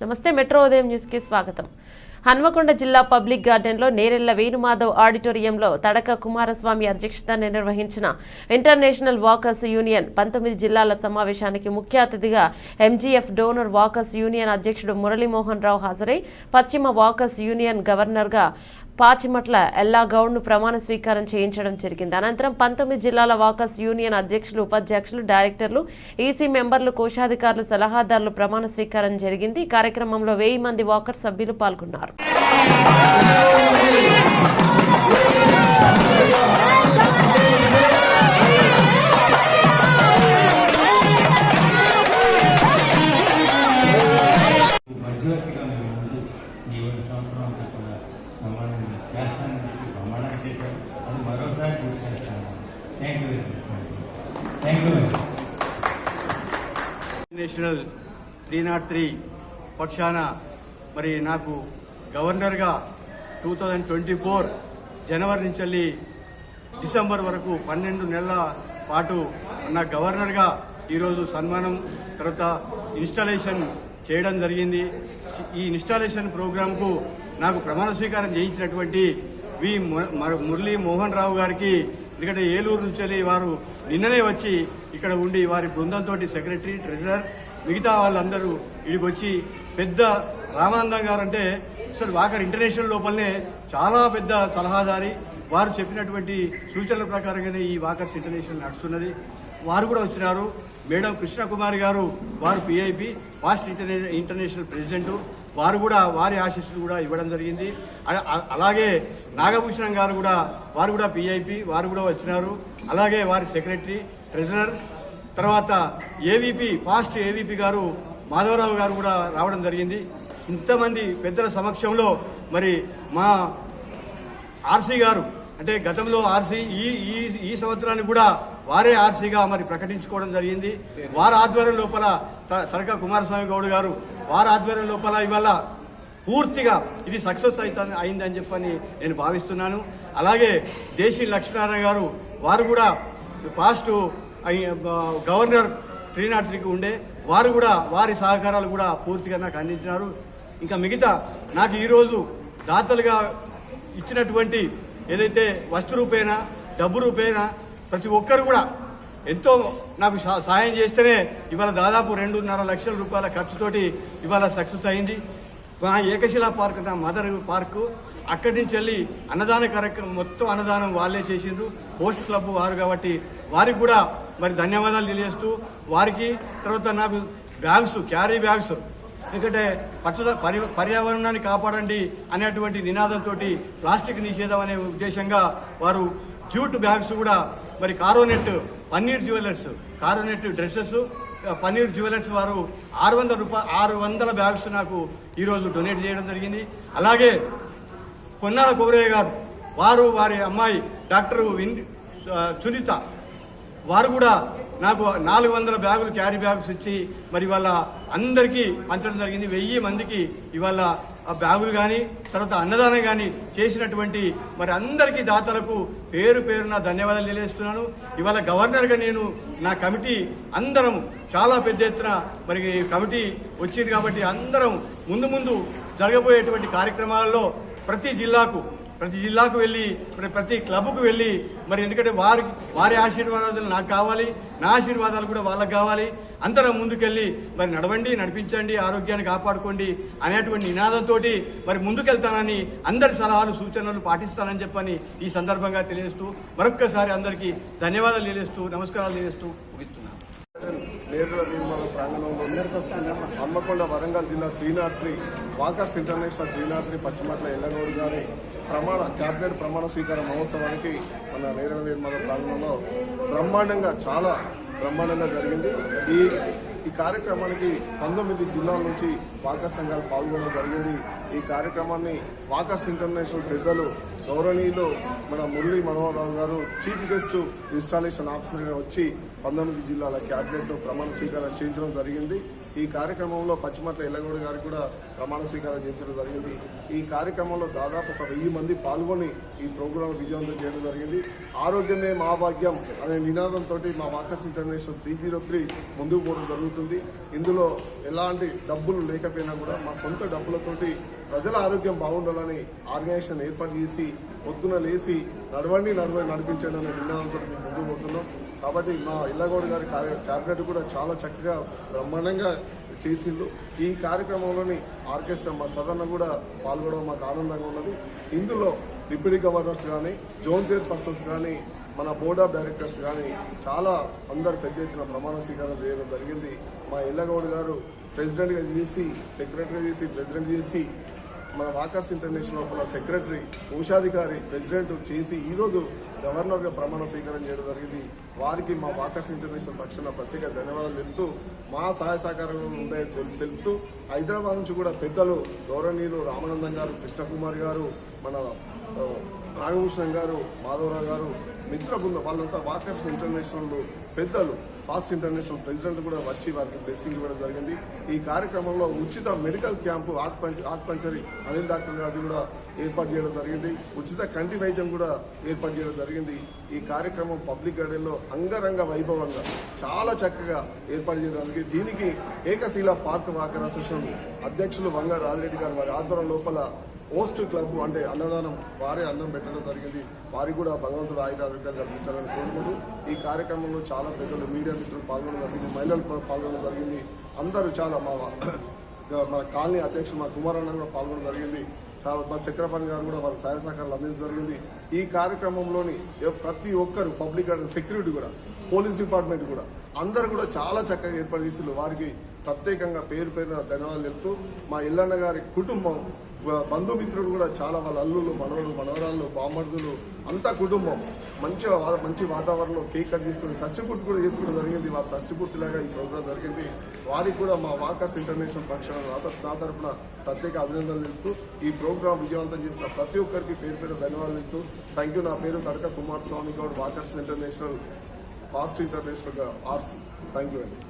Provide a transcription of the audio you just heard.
నమస్తే మెట్రో ఉదయం న్యూస్కి స్వాగతం. హన్మకొండ జిల్లా పబ్లిక్ గార్డెన్లో నేరెళ్ళ వేణుమాధవ్ ఆడిటోరియంలో తడక కుమారస్వామి అధ్యక్షతన నిర్వహించిన ఇంటర్నేషనల్ వాకర్స్ యూనియన్ పంతొమ్మిది జిల్లాల సమావేశానికి ముఖ్య అతిథిగా ఎంజీఎఫ్ డోనర్ వాకర్స్ యూనియన్ అధ్యక్షుడు మురళీమోహన్ రావు హాజరై పశ్చిమ వాకర్స్ యూనియన్ గవర్నర్గా పాచిమట్ల ఎల్లా గౌడ్ను ప్రమాణ స్వీకారం చేయించడం జరిగింది. అనంతరం పంతొమ్మిది జిల్లాల వాకర్స్ యూనియన్ అధ్యక్షులు ఉపాధ్యక్షులు డైరెక్టర్లు ఈసీ మెంబర్లు కోశాధికారులు సలహాదారులు ప్రమాణ స్వీకారం జరిగింది. ఈ కార్యక్రమంలో వెయ్యి మంది వాకర్స్ సభ్యులు పాల్గొన్నారు. ఒక సంవత్సరం చేస్తానని చెప్పి ప్రమాణం చేశారు. అది మరోసారి పూర్తి చేస్తాను. Thank you very much thank you national three nought three పక్షాన మరి నాకు గవర్నర్గా టూ థౌజండ్ ట్వంటీ ఫోర్ జనవరి నుంచి వెళ్ళి డిసెంబర్ వరకు పన్నెండు నెలల పాటు నా గవర్నర్గా ఈరోజు సన్మానం తర్వాత ఇన్స్టాలేషన్ చేయడం జరిగింది. ఈ ఇన్స్టాలేషన్ ప్రోగ్రాంకు నాకు ప్రమాణ స్వీకారం చేయించినటువంటి వి మ- మురళీ మోహన్ రావు గారికి ఎందుకంటే ఏలూరు నుంచి వెళ్ళి వారు నిన్ననే వచ్చి ఇక్కడ ఉండి వారి బృందంతో సెక్రటరీ ట్రెజరర్ మిగతా వాళ్ళందరూ ఇడికి వచ్చి పెద్ద రామానందం గారు అంటే అసలు వాకర్ ఇంటర్నేషనల్ లోపలనే చాలా పెద్ద సలహాదారి. వారు చెప్పినటువంటి సూచనల ప్రకారంగానే ఈ వాకర్స్ ఇంటర్నేషనల్ నడుస్తున్నది. వారు కూడా వచ్చినారు. మేడం కృష్ణకుమారి గారు వారు పిఐపి ఫాస్ట్ ఇంటర్నే- ఇంటర్నేషనల్ ప్రెసిడెంటు. వారు కూడా వారి ఆశీస్సులు కూడా ఇవ్వడం జరిగింది. అలాగే నాగభూషణం గారు కూడా వారు కూడా పిఐపి వారు కూడా వచ్చినారు. అలాగే వారి సెక్రటరీ ట్రెజరర్ తర్వాత ఏవీపీ ఫాస్ట్ ఏవీపీ గారు మాధవరావు గారు కూడా రావడం జరిగింది. ఇంతమంది పెద్దల సమక్షంలో మరి మా ఆర్సీ గారు అంటే గతంలో ఆర్సీ ఈ ఈ ఈ సంవత్సరానికి కూడా వారే ఆర్సీగా మరి ప్రకటించుకోవడం జరిగింది. వారి ఆధ్వర్యం లోపల త- కుమారస్వామి గౌడ్ గారు వారి ఆధ్వర్యం లోపల ఇవాళ పూర్తిగా ఇది సక్సెస్ అవుతుంది అయిందని చెప్పని నేను భావిస్తున్నాను. అలాగే దేశీ లక్ష్మీనారాయణ గారు వారు కూడా ఫాస్ట్ గవర్నర్ త్రీ ఉండే వారు కూడా వారి సహకారాలు కూడా పూర్తిగా నాకు అందించినారు. ఇంకా మిగతా నాకు ఈరోజు దాతలుగా ఇచ్చినటువంటి ఏదైతే వస్తు రూపేనా డబ్బు రూపేనా ప్రతి ఒక్కరు కూడా ఎంతో నాకు సహాయం చేస్తేనే ఇవాళ దాదాపు రెండున్నర లక్షల రూపాయల ఖర్చుతోటి ఇవాళ సక్సెస్ అయింది. మా ఏకశిలా పార్క్ నా మదర్ పార్కు. అక్కడి నుంచి వెళ్ళి అన్నదాన కార్యక్రమం మొత్తం అన్నదానం వాళ్ళే చేసిండ్రు. పోస్ట్ క్లబ్ వారు కాబట్టి వారికి కూడా మరి ధన్యవాదాలు తెలియజేస్తూ వారికి తర్వాత నాకు బ్యాగ్స్ క్యారీ బ్యాగ్స్ ఎందుకంటే పచ్చద పర్యావరణాన్ని కాపాడండి అనేటువంటి నినాదంతో ప్లాస్టిక్ నిషేధం అనే ఉద్దేశంగా వారు జ్యూట్ బ్యాగ్స్ కూడా మరి Coronet Panneer jewellers Coronet dresses Panneer jewellers వారు ఆరు వందల రూపాయ ఆరు వందల బ్యాగ్స్ నాకు ఈరోజు డొనేట్ చేయడం జరిగింది. అలాగే పొన్నాల కోరయ్య గారు వారు వారి అమ్మాయి డాక్టర్ విన్ సునీత వారు కూడా నాకు నాలుగు వందల బ్యాగులు క్యారీ బ్యాగ్స్ ఇచ్చి మరి ఇవాళ అందరికీ పంచడం జరిగింది. వెయ్యి మందికి ఇవాళ బ్యాగులు కానీ తర్వాత అన్నదానం కానీ చేసినటువంటి మరి అందరికీ దాతలకు పేరు పేరున ధన్యవాదాలు తెలియజేస్తున్నాను. ఇవాళ గవర్నర్గా నేను నా కమిటీ అందరం చాలా పెద్ద ఎత్తున మరి కమిటీ వచ్చింది కాబట్టి అందరం ముందు ముందు జరగబోయేటువంటి కార్యక్రమాలలో ప్రతి జిల్లాకు ప్రతి జిల్లాకు వెళ్ళి ప్రతి క్లబ్కు వెళ్ళి మరి ఎందుకంటే వారి వారి ఆశీర్వాదాలు నాకు కావాలి నా ఆశీర్వాదాలు కూడా వాళ్ళకి కావాలి. అందరం ముందుకెళ్ళి మరి నడవండి నడిపించండి ఆరోగ్యాన్ని కాపాడుకోండి అనేటువంటి నినాదంతో మరి ముందుకెళ్తానని అందరి సలహాలు సూచనలు పాటిస్తానని చెప్పని ఈ సందర్భంగా తెలియజేస్తూ మరొక్కసారి అందరికీ ధన్యవాదాలు తెలియజేస్తూ నమస్కారాలు తెలియజేస్తూ ముగిస్తున్నాను. నేరుగా నిర్మాణ ప్రాంగణంలో హన్మకొండ వరంగల్ జిల్లా three nought three walkers international three nought three Pashchimatla Ellagoud గారి ప్రమాణ క్యాబినెట్ ప్రమాణ స్వీకార మహోత్సవానికి మన నేరుగా నిర్మాణ ప్రాంగణంలో బ్రహ్మాండంగా చాలా బ్రహ్మాండంగా జరిగింది. ఈ ఈ కార్యక్రమానికి పంతొమ్మిది జిల్లాల నుంచి వాకర్ సంఘాలు పాల్గొనడం జరిగింది. ఈ కార్యక్రమాన్ని వాకర్స్ ఇంటర్నేషనల్ పెద్దలు గౌరవనీయులు మన మురళీ మనోహరరావు గారు చీఫ్ గెస్ట్ ఇన్స్టాలేషన్ ఆఫీసర్గా వచ్చి పంతొమ్మిది జిల్లాల క్యాబినెట్ ప్రమాణ స్వీకారం చేయించడం జరిగింది. ఈ కార్యక్రమంలో పచ్చిమట్ల ఎల్లగౌడ గారికి కూడా ప్రమాణ స్వీకారం చేయించడం జరిగింది. ఈ కార్యక్రమంలో దాదాపు ఒక వెయ్యి మంది పాల్గొని ఈ ప్రోగ్రాం విజయవంతం చేయడం జరిగింది. ఆరోగ్యమే మా భాగ్యం అనే నినాదంతో మా walkers international three zero three ముందుకు పోవడం జరుగుతుంది. ఇందులో ఎలాంటి డబ్బులు లేకపోయినా కూడా మా సొంత డబ్బులతోటి ప్రజల ఆరోగ్యం బాగుండాలని ఆర్గనైజేషన్ ఏర్పాటు చేసి పొద్దున లేచి నడవండి నడవండి నడిపించండి అనే నినాదంతో మేము ముందుకు పోతున్నాం. కాబట్టి మా ఇల్లగౌడ్ గారి కార్య క్యాబినెట్ కూడా చాలా చక్కగా బ్రహ్మాండంగా చేసిండు ఈ కార్యక్రమంలోని ఆర్కెస్ట్రా మా సదన్న కూడా పాల్గొనడం మాకు ఆనందంగా ఉన్నది. ఇందులో డిప్యూటీ గవర్నర్స్ కానీ జోన్ చైర్పర్సన్స్ కానీ మన బోర్డ్ ఆఫ్ డైరెక్టర్స్ కానీ చాలా అందరు పెద్ద ఎత్తున ప్రమాణ స్వీకారం చేయడం జరిగింది. మా ఇల్లగౌడ్ గారు ప్రెసిడెంట్గా చేసి సెక్రటరీ చేసి ప్రెసిడెంట్ చేసి మన వాకర్స్ ఇంటర్నేషనల్ మన సెక్రటరీ కోశాధికారి ప్రెసిడెంట్ చేసి ఈరోజు గవర్నర్గా ప్రమాణ స్వీకారం చేయడం జరిగింది. వారికి మా వాకర్స్ ఇంటర్నేషనల్ పక్షాన ప్రత్యేక ధన్యవాదాలు తెలుపుతూ మా సహాయ సహకారం ఉంటాయని తెలుపుతూ హైదరాబాద్ నుంచి కూడా పెద్దలు గౌరవనీయులు రామానందం గారు కృష్ణకుమార్ గారు మన నాగభూషణం గారు మాధవరావు గారు మిత్ర బృందం వాళ్ళంతా వాకర్స్ ఇంటర్నేషనల్ పెద్దలు ఫాస్ట్ ఇంటర్నేషనల్ ప్రెసిడెంట్ కూడా వచ్చి వారికి బ్లెస్సింగ్ ఇవ్వడం జరిగింది. ఈ కార్యక్రమంలో ఉచిత మెడికల్ క్యాంపు ఆక్పంచ ఆక్పంచరీ అనిల్ డాక్టర్ గారిది కూడా ఏర్పాటు చేయడం జరిగింది. ఉచిత కంటి వైద్యం కూడా ఏర్పాటు చేయడం జరిగింది. ఈ కార్యక్రమం పబ్లిక్ గార్డెన్లో అంగరంగ వైభవంగా చాలా చక్కగా ఏర్పాటు చేయడం జరిగింది. దీనికి ఏకశీల పార్క్ వాకర్ అసోసియేషన్ అధ్యక్షులు వంగ రాజిరెడ్డి గారు వారి ఆధ్వర్యం లోపల హోస్ట్ క్లబ్ అంటే అన్నదానం వారే అన్నం పెట్టడం జరిగింది. వారికి కూడా భగవంతుడు ఆయుర ఆరోగ్యాలు కల్పించాలని కోరుకుంటూ ఈ కార్యక్రమంలో చాలా పెద్దలు మీడియా మిత్రులు పాల్గొనడం జరిగింది మహిళలు పాల్గొనడం జరిగింది. అందరూ చాలా మా మన కాలనీ అధ్యక్షుడు మా కుమారన్న కూడా పాల్గొనడం జరిగింది. చాలా మా చక్రపాణి గారు కూడా వారి సహాయ సహకారాలు అందించడం జరిగింది. ఈ కార్యక్రమంలోని ప్రతి ఒక్కరు పబ్లిక్ సెక్యూరిటీ కూడా పోలీస్ డిపార్ట్మెంట్ కూడా అందరు కూడా చాలా చక్కగా ఏర్పాటు చేసి వారికి ప్రత్యేకంగా పేరు పేరున ధన్యవాదాలు చెప్తూ మా ఇల్లన్న గారి కుటుంబం బంధుమిత్రులు కూడా చాలా వాళ్ళ అల్లులు మనవలు మనవరాళ్ళు బామర్దులు అంతా కుటుంబం. మంచిగా మంచి వాతావరణంలో కేక్ కట్ చేసుకుని షష్టి పూర్తి కూడా చేసుకోవడం జరిగింది. వారి షష్టి పూర్తిలాగా ఈ ప్రోగ్రాం జరిగింది. వారికి కూడా మా వాకర్స్ ఇంటర్నేషనల్ పక్షాన నా నా తరఫున ప్రత్యేక అభినందనలు తెలుపుతూ ఈ ప్రోగ్రాం విజయవంతం చేసిన ప్రతి ఒక్కరికి పేరు పేరు ధన్యవాదాలు తెలుపుతూ థ్యాంక్ యూ నా పేరు Thadaka Kumar Swamy Goud walkers international past international RC thank you అండి.